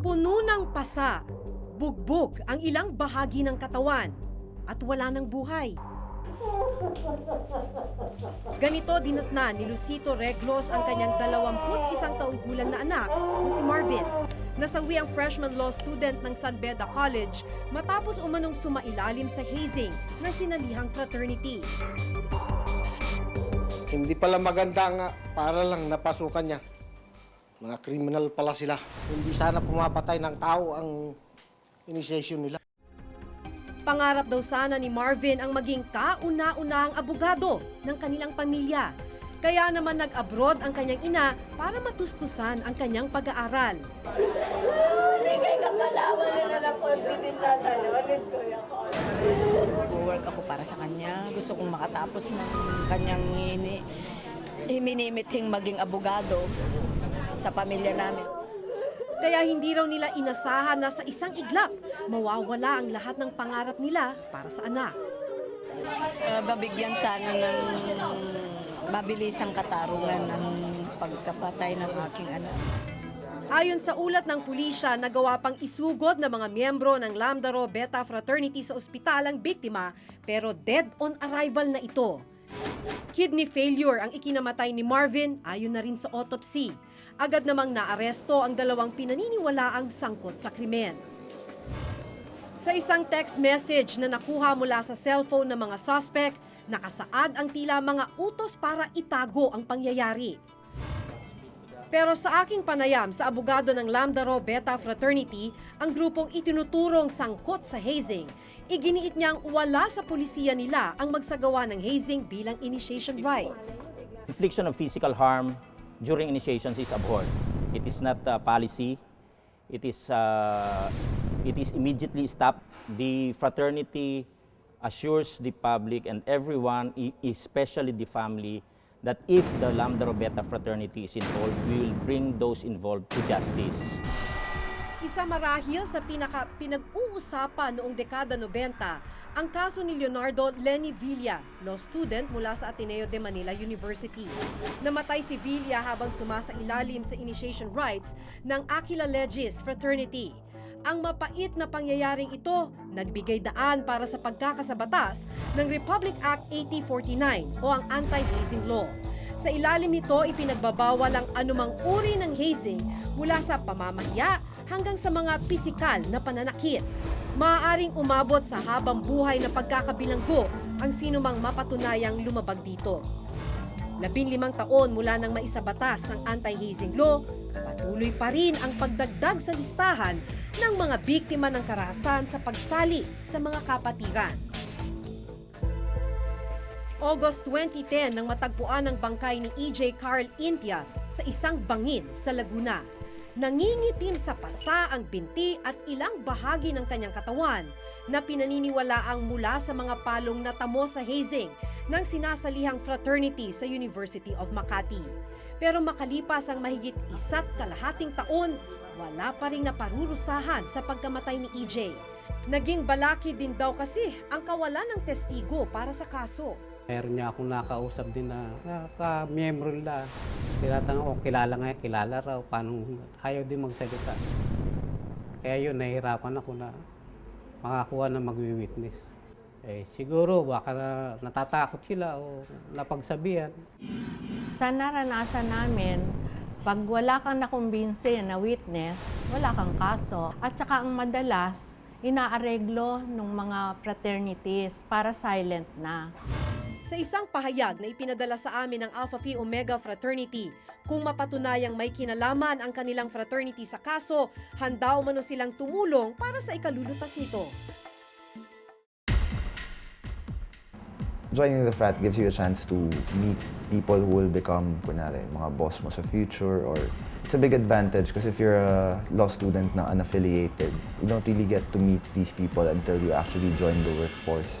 Puno ng pasa, bugbog ang ilang bahagi ng katawan at wala ng buhay. Ganito dinatna ni Lucito Reglos ang kanyang 21 taong gulang na anak na si Marvin. Nasawi ang freshman law student ng San Beda College matapos umanong sumailalim sa hazing ng sinalihang fraternity. Hindi pala maganda nga para lang napasukan niya. Mga criminal pala sila. Hindi sana pumapatay ng tao ang initiation nila. Pangarap daw sana ni Marvin ang maging kauna-unahang abogado ng kanilang pamilya. Kaya naman nag-abroad ang kanyang ina para matustusan ang kanyang pag-aaral. Work ako para sa kanya. Gusto kong makatapos ng kanyang ini, iminimiting maging abogado sa pamilya namin. Kaya hindi raw nila inasahan na sa isang iglap, mawawala ang lahat ng pangarap nila para sa anak. Uh, babigyan sana ng mabilisang katarungan ng pagkapatay ng aking anak. Ayon sa ulat ng pulisya, nagawa pang isugod ng mga miyembro ng Lambda Rho Beta Fraternity sa ospital ang biktima pero dead on arrival na ito. Kidney failure ang ikinamatay ni Marvin ayon na rin sa autopsy. Agad namang naaresto ang dalawang pinaniniwalaang sangkot sa krimen. Sa isang text message na nakuha mula sa cellphone ng mga suspect, nakasaad ang tila mga utos para itago ang pangyayari. Pero sa aking panayam sa abogado ng Lambda Rho Beta Fraternity, ang grupong itinuturong sangkot sa hazing, iginiit niyang wala sa polisiya nila ang magsagawa ng hazing bilang initiation rites. Infliction of physical harm during initiations is abhorred. It is not a policy. It is uh, it is immediately stopped. The fraternity assures the public and everyone, e- especially the family, that if the Lambda Rho Beta fraternity is involved, we will bring those involved to justice. Isa marahil sa pinaka pinag-uusapan noong dekada 90 ang kaso ni Leonardo Lenny Villa, law student mula sa Ateneo de Manila University. Namatay si Villa habang sumasa ilalim sa initiation rites ng Aquila Legis Fraternity. Ang mapait na pangyayaring ito nagbigay daan para sa pagkakasabatas ng Republic Act 8049 o ang Anti-Hazing Law. Sa ilalim nito, ipinagbabawal ang anumang uri ng hazing mula sa pamamahiya hanggang sa mga pisikal na pananakit. Maaaring umabot sa habang buhay na pagkakabilanggo ang sinumang mapatunayang lumabag dito. Labing limang taon mula nang maisabatas ang anti-hazing law, patuloy pa rin ang pagdagdag sa listahan ng mga biktima ng karahasan sa pagsali sa mga kapatiran. August 2010 nang matagpuan ang bangkay ni EJ Carl India sa isang bangin sa Laguna. Nangingitim sa pasa ang binti at ilang bahagi ng kanyang katawan na pinaniniwalaang mula sa mga palong natamo sa hazing ng sinasalihang fraternity sa University of Makati. Pero makalipas ang mahigit isa't kalahating taon, wala pa rin naparurusahan sa pagkamatay ni EJ. Naging balaki din daw kasi ang kawalan ng testigo para sa kaso. Meron niya akong nakausap din na ka-miyembro nila. Tinatanong ko, kilala nga, kilala raw, paano, ayaw din magsalita. Kaya yun, nahihirapan ako na makakuha na magwi-witness. Eh, siguro, baka na, natatakot sila o napagsabihan. sa naranasan namin, pag wala kang nakumbinsi na witness, wala kang kaso. At saka ang madalas, inaareglo ng mga fraternities para silent na. Sa isang pahayag na ipinadala sa amin ng Alpha Phi Omega Fraternity, kung mapatunayang may kinalaman ang kanilang fraternity sa kaso, handa umano silang tumulong para sa ikalulutas nito. Joining the frat gives you a chance to meet people who will become, kunwari, mga boss mo sa future or it's a big advantage because if you're a law student na unaffiliated, you don't really get to meet these people until you actually join the workforce.